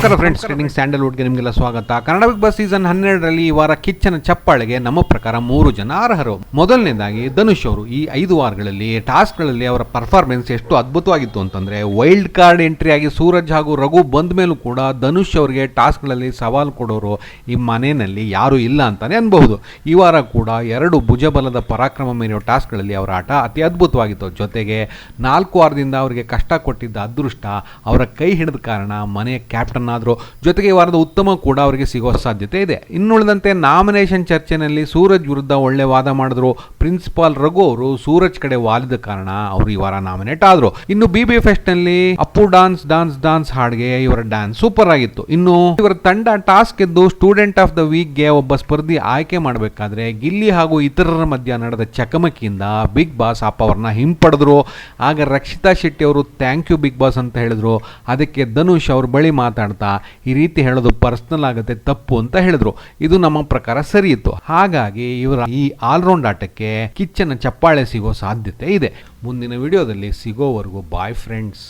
ನಮಸ್ಕಾರ friends training ಸ್ಯಾಂಡಲ್ವುಡ್ಗೆ ನಿಮಗೆಲ್ಲ ಸ್ವಾಗತ. ಕನ್ನಡ ಬಿಗ್ ಬಾಸ್ ಸೀಸನ್ ಹನ್ನೆರಡರಲ್ಲಿ ಈ ವಾರ ಕಿಚ್ಚನ ಚಪ್ಪಾಳೆಗೆ ನಮ್ಮ ಪ್ರಕಾರ ಮೂರು ಜನ ಅರ್ಹರು. ಮೊದಲನೇದಾಗಿ ಧನುಷ್ ಅವರು ಈ ಐದು ವಾರಗಳಲ್ಲಿ ಟಾಸ್ಕ್ಗಳಲ್ಲಿ ಅವರ ಪರ್ಫಾರ್ಮೆನ್ಸ್ ಎಷ್ಟು ಅದ್ಭುತವಾಗಿತ್ತು ಅಂತಂದ್ರೆ ವೈಲ್ಡ್ ಕಾರ್ಡ್ ಎಂಟ್ರಿ ಆಗಿ ಸೂರಜ್ ಹಾಗೂ ರಘು ಬಂದ ಮೇಲೂ ಕೂಡ ಧನುಷ್ ಅವರಿಗೆ ಟಾಸ್ಕ್ಗಳಲ್ಲಿ ಸವಾಲು ಕೊಡೋರು ಈ ಮನೆಯಲ್ಲಿ ಯಾರೂ ಇಲ್ಲ ಅಂತಾನೆ ಅನ್ಬಹುದು. ಈ ವಾರ ಕೂಡ ಎರಡು ಭುಜಬಲದ ಪರಾಕ್ರಮ ಮೀರಿಯೋ ಟಾಸ್ಕ್ಗಳಲ್ಲಿ ಅವರ ಆಟ ಅತಿ ಅದ್ಭುತವಾಗಿತ್ತು. ಜೊತೆಗೆ ನಾಲ್ಕು ವಾರದಿಂದ ಅವರಿಗೆ ಕಷ್ಟ ಕೊಟ್ಟಿದ್ದ ಅದೃಷ್ಟ ಅವರ ಕೈ ಹಿಡಿದ ಕಾರಣ ಮನೆಯ ಕ್ಯಾಪ್ಟನ್ ಆದರು ಜೊತೆಗೆ ಈ ವಾರದ ಉತ್ತಮ ಕೂಡ ಅವರಿಗೆ ಸಿಗೋ ಸಾಧ್ಯತೆ ಇದೆ. ಇನ್ನುಳಿದಂತೆ ನಾಮಿನೇಷನ್ ಚರ್ಚೆನಲ್ಲಿ ಸೂರಜ್ ವಿರುದ್ಧ ಒಳ್ಳೆ ವಾದ ಮಾಡಿದ್ರು. ಪ್ರಿನ್ಸಿಪಾಲ್ ರಘು ಅವರು ಸೂರಜ್ ಕಡೆ ವಾಲಿದ ಕಾರಣ ಅವರು ಈ ವಾರ ನಾಮಿನೇಟ್ ಆದ್ರು. ಇನ್ನು ಬಿ ಬಿ ಫೆಸ್ಟ್ನಲ್ಲಿ ಅಪ್ಪು ಡಾನ್ಸ್ ಡಾನ್ಸ್ ಡಾನ್ಸ್ ಹಾಡ್ಗೆ ಇವರ ಡ್ಯಾನ್ಸ್ ಸೂಪರ್ ಆಗಿತ್ತು. ಇನ್ನು ಇವರ ತಂಡ ಟಾಸ್ಕ್ ಎದ್ದು ಸ್ಟೂಡೆಂಟ್ ಆಫ್ ದ ವೀಕ್ಗೆ ಒಬ್ಬ ಸ್ಪರ್ಧಿ ಆಯ್ಕೆ ಮಾಡಬೇಕಾದ್ರೆ ಗಿಲ್ಲಿ ಹಾಗೂ ಇತರರ ಮಧ್ಯ ನಡೆದ ಚಕಮಕಿಯಿಂದ ಬಿಗ್ ಬಾಸ್ ಅಪ್ಪ ಅವ್ರನ್ನ ಹಿಂಪಡೆದ್ರು ಆಗ ರಕ್ಷಿತಾ ಶೆಟ್ಟಿ ಅವರು ಥ್ಯಾಂಕ್ ಯು ಬಿಗ್ ಬಾಸ್ ಅಂತ ಹೇಳಿದ್ರು. ಅದಕ್ಕೆ ಧನುಷ್ ಅವ್ರ ಬಳಿ ಮಾತಾಡ್ತಾ ಈ ರೀತಿ ಹೇಳೋದು ಪರ್ಸನಲ್ ಆಗುತ್ತೆ, ತಪ್ಪು ಅಂತ ಹೇಳಿದ್ರು. ಇದು ನಮ್ಮ ಪ್ರಕಾರ ಸರಿ ಇತ್ತು. ಹಾಗಾಗಿ ಇವರ ಈ ಆಲ್ರೌಂಡ್ ಆಟಕ್ಕೆ ಕಿಚ್ಚನ ಚಪ್ಪಾಳೆ ಸಿಗೋ ಸಾಧ್ಯತೆ ಇದೆ. ಮುಂದಿನ ವಿಡಿಯೋದಲ್ಲಿ ಸಿಗೋವರೆಗೂ ಬಾಯ್ ಫ್ರೆಂಡ್ಸ್